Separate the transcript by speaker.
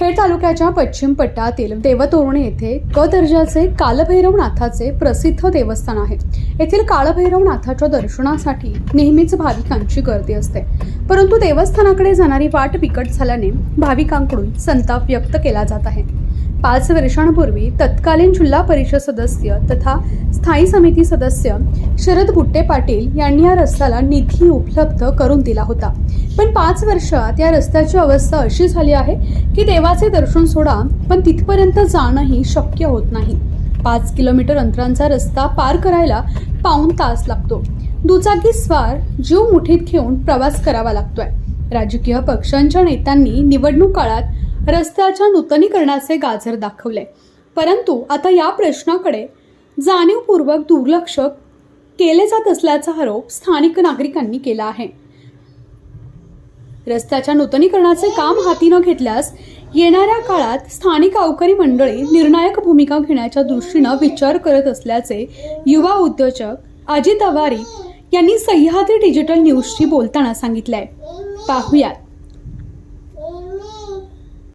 Speaker 1: खेड तालुक्याच्या पश्चिम पट्टातील देवतोरणे येथे क दर्जाचे कालभैरवनाथाचे प्रसिद्ध देवस्थान आहे. येथील कालभैरवनाथाच्या दर्शनासाठी नेहमीच भाविकांची गर्दी असते. परंतु देवस्थानाकडे जाणारी वाट बिकट झाल्याने भाविकांकडून संताप व्यक्त केला जात आहे. पाच वर्षांपूर्वी तत्कालीन जिल्हा परिषद सदस्य तथा स्थायी समिती सदस्य शरद बुट्टे पाटील यांनी या रस्त्याला निधी उपलब्ध करून दिला होता. पण पाच वर्षात या रस्त्याची अवस्था अशी झाली आहे की देवाचे दर्शन सोडा पण तिथपर्यंत जाणंही शक्य होत नाही. पाच किलोमीटर अंतरांचा रस्ता पार करायला पाऊन तास लागतो. दुचाकी स्वार जीव मुठीत घेऊन प्रवास करावा लागतोय. राजकीय पक्षांच्या नेत्यांनी निवडणूक काळात रस्त्याच्या नूतनीकरणाचे गाजर दाखवले. परंतु आता या प्रश्नाकडे जाणीवपूर्वक दुर्लक्ष केले जात असल्याचा आरोप स्थानिक नागरिकांनी केला आहे. रस्त्याच्या नूतनीकरणाचे काम हाती न घेतल्यास येणाऱ्या काळात स्थानिक अवकरी मंडळी निर्णायक भूमिका घेण्याच्या दृष्टीनं विचार करत असल्याचे युवा उद्योजक अजित अवारी यांनी सह्याद्री डिजिटल न्यूजशी बोलताना सांगितलंय. पाहुयात.